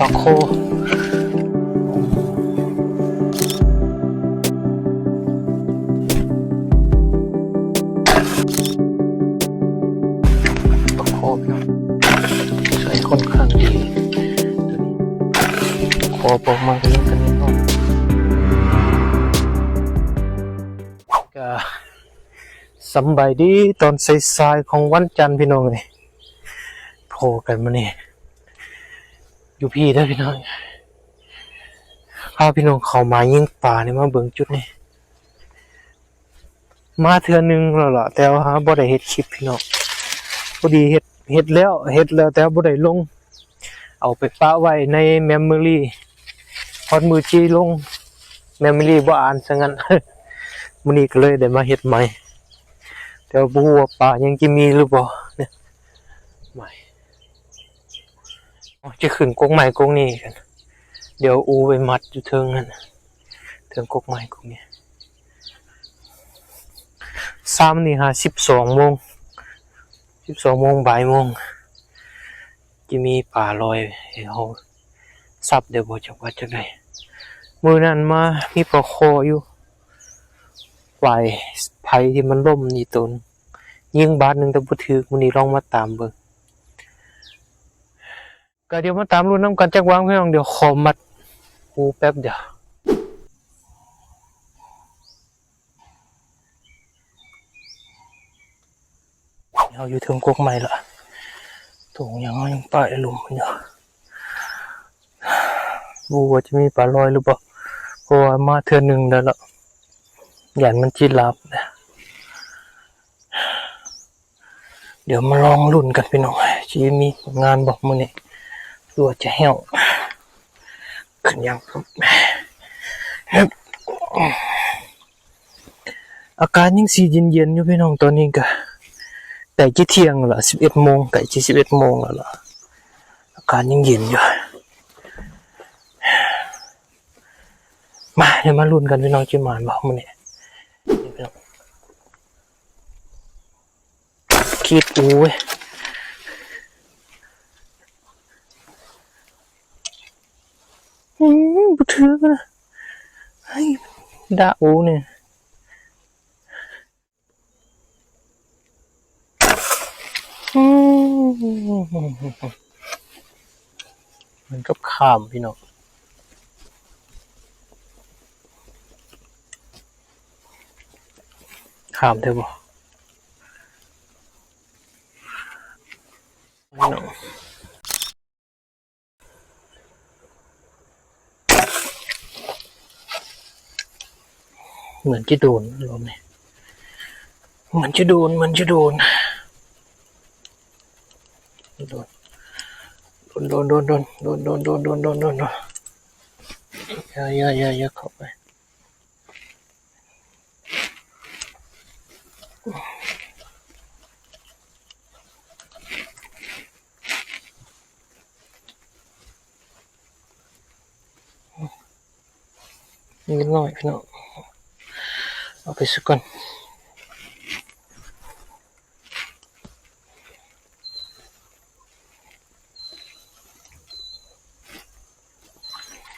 ปลาโคปลาโคพี่น้องใส่ค่อนข้างดีโคปอกมากันนี้กันนี้เนาะก็สำบายดีตอนสายๆของวันจันทร์พี่น้องเลยโผล่กันมาเนี่ย อยู่พี่ได้อพี่น้องพาพี่น้องเขามายิงป่านี่มาเบิ่งจุดนี้มาเทือนึงแล้วล่ะ แต่ว่าบ่ได้เฮ็ดคลิปพี่น้องพอดีเฮ็ดเฮ็ดแล้วเฮ็ดแล้วแต่บ่ได้ลง เอาไปปะไว้ในเมมโมรีพอดมือจีลงเมมโมรีบ่อ่านซะงั้นมื้อนี้ก็เลยได้มาเฮ็ดใหม่แต่ว่าบ่ฮู้ว่าป่ายังจะมีหรือบ่เนี่ยใหม่ จะขึ้นกกใหม่กกนี้กัน เดี๋ยวอูไปมัดอยู่เทิงนั่นเทิงกกใหม่กกนี้สามนี่ฮะสิบสองโมงสิบสองโมงบ่ายโมงจะมีป่าลอยให้เขาซับเดี๋ยวบอกจากว่าจะไงมือนั้นมามีปลาคออยู่ปลายไผ่ที่มันล่มนี่ตนยิงบาทหนึ่งแต่บ่ถือมันนี้ลองมาตามเบิ่ง ก็เดี๋ยวมาตามรุ่นน้ำกันจักวางพี่น้องเดี๋ยวขอมัดหูแป๊บเดียวเราอยู่ถึงกกใหม่ละถุงยังยังปล่อยหลุมมันอยู่บูว่าจะมีปลาลอยหรือเปล่าเพราะว่ามาเทือนหนึ่งแล้วละหยันมันจีรับนะเดี๋ยวมาลองรุ่นกันพี่น้องจะมีงานบอกมือนี่ย ตัวจะเหี่ยวขึ้นยังครับอาการยังสีเย็นๆอยู่พี่น้องตอนนี้ก็ใกล้จะเที่ยงล้วสิบเอ็ดโมงใกล้จะสิบเอ็ดโมงแล้วล่ะอาการยังเย็นอยู่มาเดี๋ยวมาลุ้นกันพี่น้องจิมานบอกมันเนี่ยนี่พี่น้องคิดอูเว้ย อืมบุถือกันนะไอ้ ดาอูเนี่ยมันก็ข้ามพี่น้องข้ามเถอะบ่พี่น้อง เหมือนจะโดนลมเนี่ยเหมือนจะโดนเหมือนจะโดนโดนโดนโดนโดนโดนโดนโดนโดนโดนโดนโดนอย่าอย่าอย่าอย่าเข้าไปนิดหน่อยพี่น้อง เอาไปสักก่อน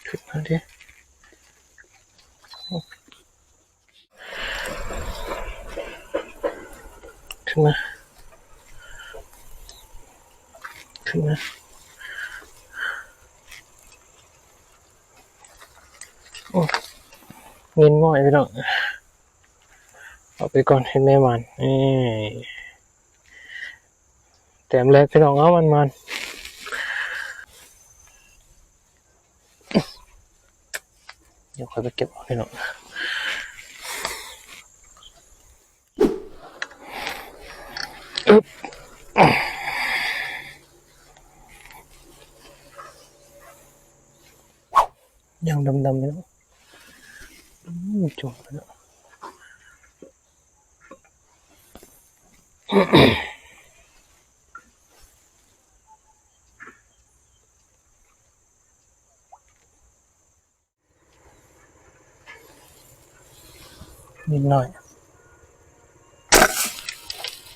ขึ้นมาดิขึ้นมาขึ้นมาโอ้เงินง่อยไปหน่อยเอา ไปก่อนให้แม่มันนี่แต้มแรกพี่น้องเอามันมันเดี๋ยวค่อยไปเก็บพี่น้องอึ๊บยังดำๆอยู่เนาะอืมแล้ว นิดหน่อย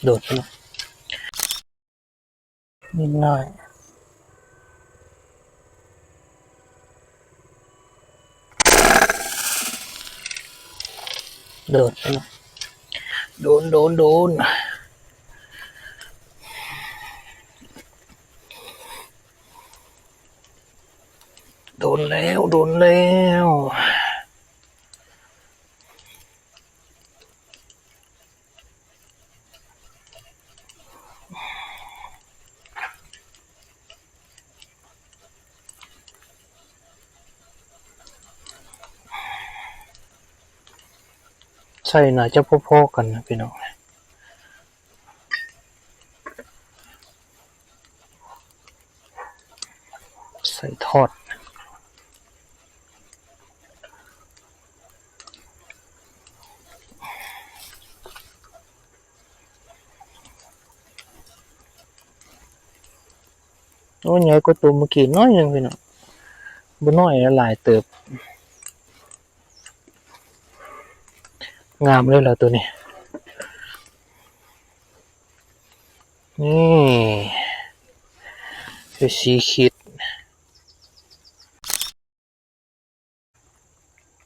โดดไปหน่อยนิดหน่อยโดดไปหน่อยโดนโดนโดน แล้วโดนแล้วใช่น่าจะพอๆกันนะพี่น้องใส่ทอด โอ้ยใหญ่กว่าตัวเมื่อกี้น้อยหนึงพี่น้องบ่น้อยหลายเติบ งามเลยเหรอตัวนี้ นี่คือสีคิด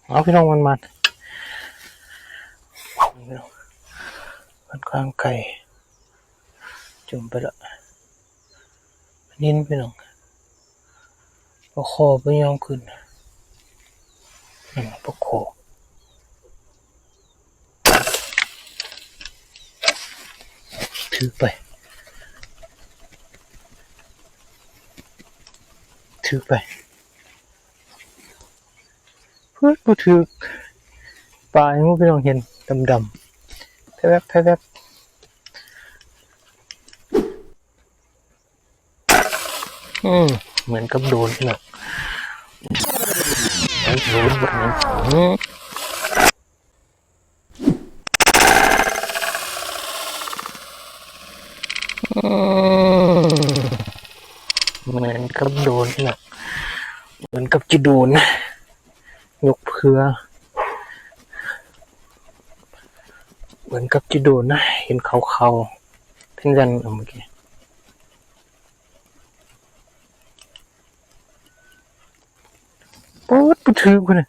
เอาพี่น้องมันมันมันข้างไก่จุ่มไปละ นินพี่น้องประคอไม่ยอมขึ้นประคอถือไป ถือไป เพื่อนกูถือปลายมูพี่น้องเห็นดำดำๆแทบๆแทบๆ อืมเหมือนกับโดนน้องไอ้โดนแบบนี้เหมือนกับโดนนะเหมือนกับจะโดนยกเพื่อเหมือนกับจะโดนนะ เห็นเขาเขาเป็นยันเอาเมื่อกี้ ป๊ดไปถือกันเลย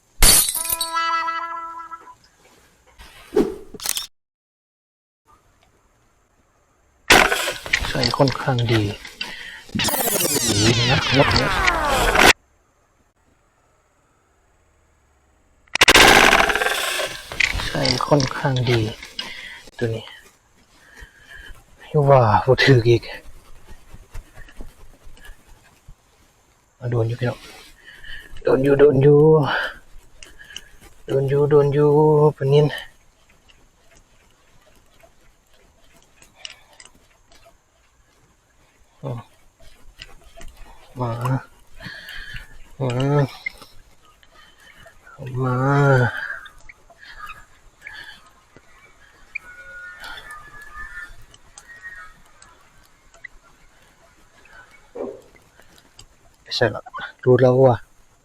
ใส่ค่อนข้างดีดีนะงดนะใช่ค่อนข้างดีตัวนี้ว่าผู้ถืออีกมาโดนอยู่พี่น้อง โดนอยู่โดนอยู่โดนอยู่โด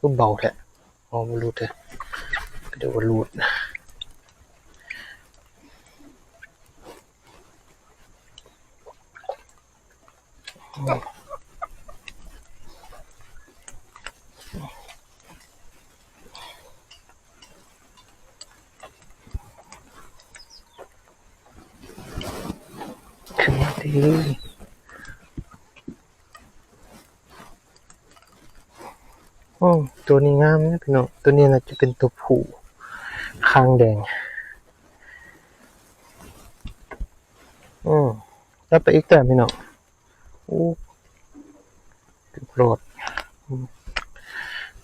ก็เบาแท้อ๋อไม่รูดเลยเดี๋ยววารูดนะมาดี โอ้ ตัวนี้งามนะพี่น้อง ตัวนี้น่าจะเป็นตัวผู้คางแดง อืมแล้วไปอีกแต่พี่น้องโอ้ถึงโปรดอืม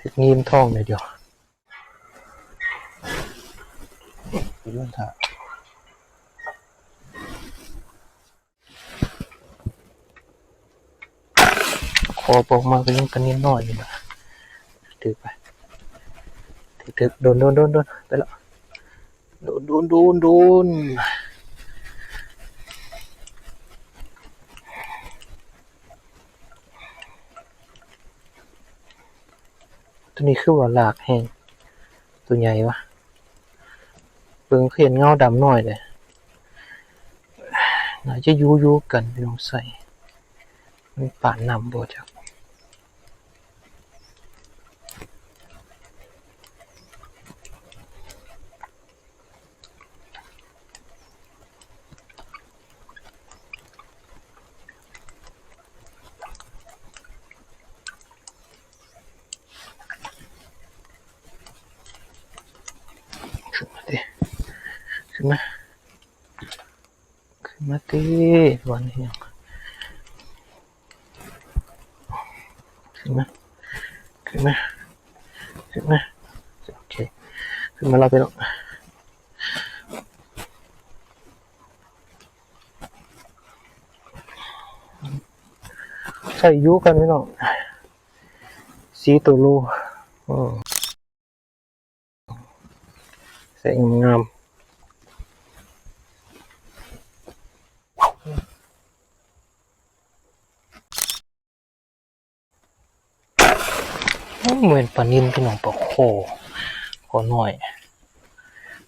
ถึงงีมทองเลยเดียวไปเรื่องถ่าคอปอกมาก็ยังกันนิดหน่อยอยู่นะ ถือไปถือถือโดนโดนโดนโดนไปและโดนโดนโดนโดนตัวนี้คือว่าหลากแห้งตัวใหญ่วะเบิ่งเห็นเงาดำหน่อยเลยน่าจะยูยูกันพี่น้องใส่มันป่านนำบ่จัก มาตีวันนี้ยังขึ้นมาขึ้นมาขึ้นมาโอเคขึ้นมาเราไปแล้วใส่ยุกันไหมน้องสีตัวลูอืมใส่งามๆเหมือนปลานินพี่น้องปลาโค ขอหน่อย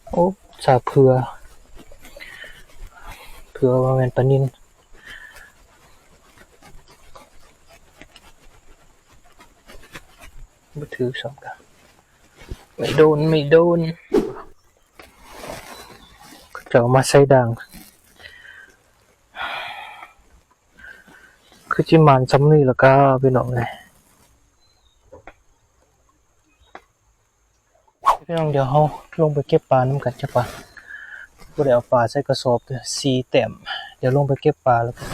โอ้สาเผือเผือว่าเป็นปานินไม่ถือสองกันไม่โดน ไม่โดนจะเอามาใส่ดัง คือจิมันซ้ำนี่แล้วก็พี่น้องเลยพี่น้อง เดี๋ยวเขาลงไปเก็บปลาน้ำกันจ้ะปะก็ได้เอาปลาใส่กระสอบด้วยสีแต้มเดี๋ยวลงไปเก็บปลาแล้วก็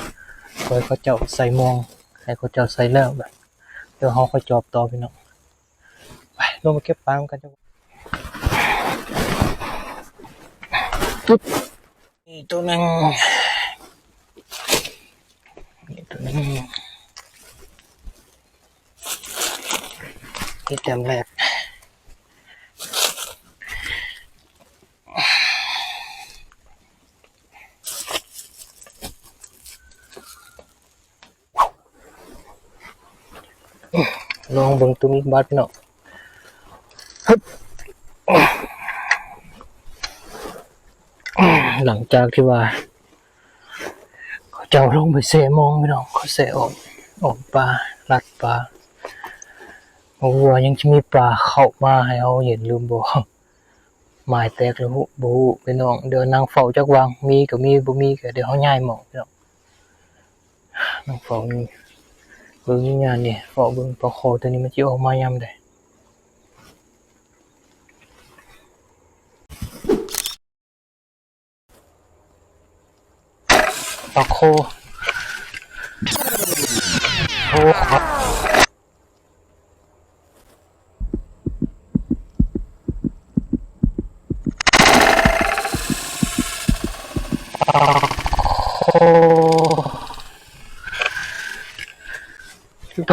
ปล่อยเขาเจ้าใส่มองให้เขาเจ้าใส่แล้วแบบเดี๋ยวเขาค่อยจอบต่อพี่น้องไปลงมาเก็บปลากันจ้ะปุ๊บนี่ตัวหนึงนี่ตัวหนึงนี่เต็มแรก ลองเบิ่งตัวนี้บาดพี่น้องหลังจากที่ว่า เขาเจ้าลงไปเสมองไม่น้องเขาเสออกออกปลาลัดปลาเพราะว่ายังจะมีปลาเข้ามาให้เอาเห็นลืมบอกหมายแตกแล้วหูบูไปน้องเดี๋ยวนางเฝ้าจักวางมีก็มีบ่มีก็เดี๋ยวเขาย้ายหมองพี่น้องนางเฝ้านี่ เบิ่งนี่งานนี่เฝ้าเบิ่งปลาคอตัวนี้มันจะออกมายามใดปลาโคโอ้ครับปลาโคไป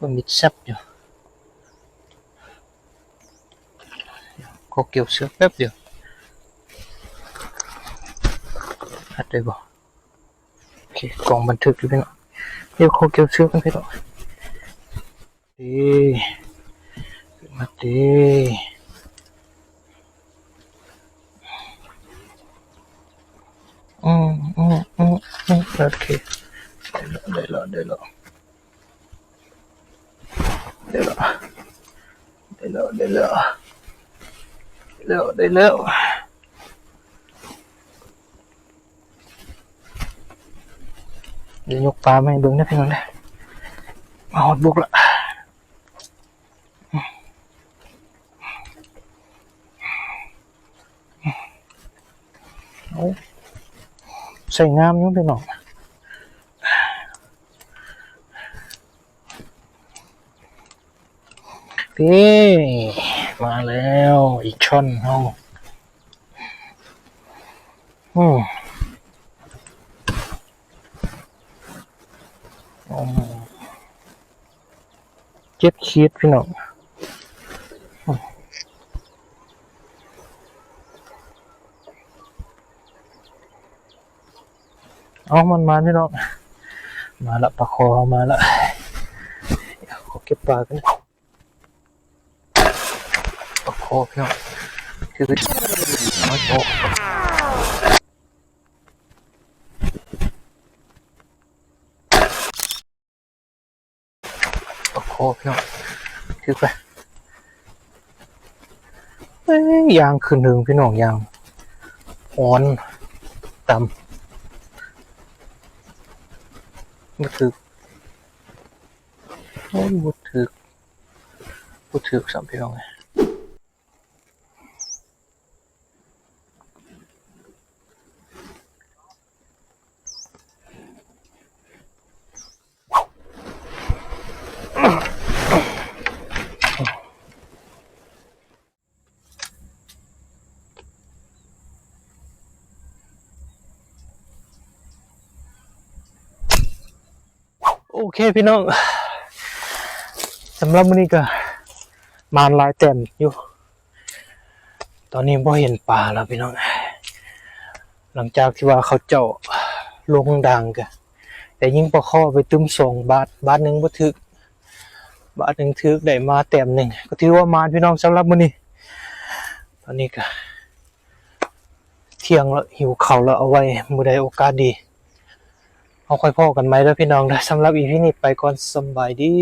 밑삽요 걷기 없어요 뼈뼈 à đây bỏ. Okay, còn bình thường cho bên đó. Nếu không kêu xước thấy đó đi. Mặt đi. Ừ, ừ ừ ừ ừ. Ok. Để lọ để lọ để lọ. ได้แล้วได้แล้วได้แล้วได้แล้วเดี๋ยวยกปลามาให้เบิ้งนะพี่น้องนะมาหอดบุกละใส่งามยุ่งพี่น้อง พี่มาแล้วอีกช่อนเฮาอืมอืมเจ็ดขีดพี่น้องเอามันมาพี่น้องมาละปลาคอมาละขอเก็บปลากัน นะปลาคอพี่น้องคือโอ้โหโอ้โหพี่น้องถือไปยางขึ้นหนึ่งพี่น้องยางอ่อนต่ำบ่ถือโอ้ยบ่ถือบ่ถือสามพี่น้องไง เคพี่น้องสำหรับวันนี้ก็มานลายเต็มอยู่ ตอนนี้บ่เห็นปลาแล้วพี่น้อง หลังจากที่ว่าเขาเจ้าลงดังกันแต่ยิ่งประข้อไปตึมสองบาทบาทหนึ่งบ่ถึก บาทหนึ่งถึกได้มาเต็มหนึ่งก็ถือว่ามานพี่น้องสำหรับมื้อนี้ ตอนนี้ก็เที่ยงแล้วหิวเข้าแล้วเอาไว้มือใดโอกาสดี เอาค่อยพอกันไหมด้วยพี่น้องเด้อสำหรับอีพีนี้ไปก่อนสบายดี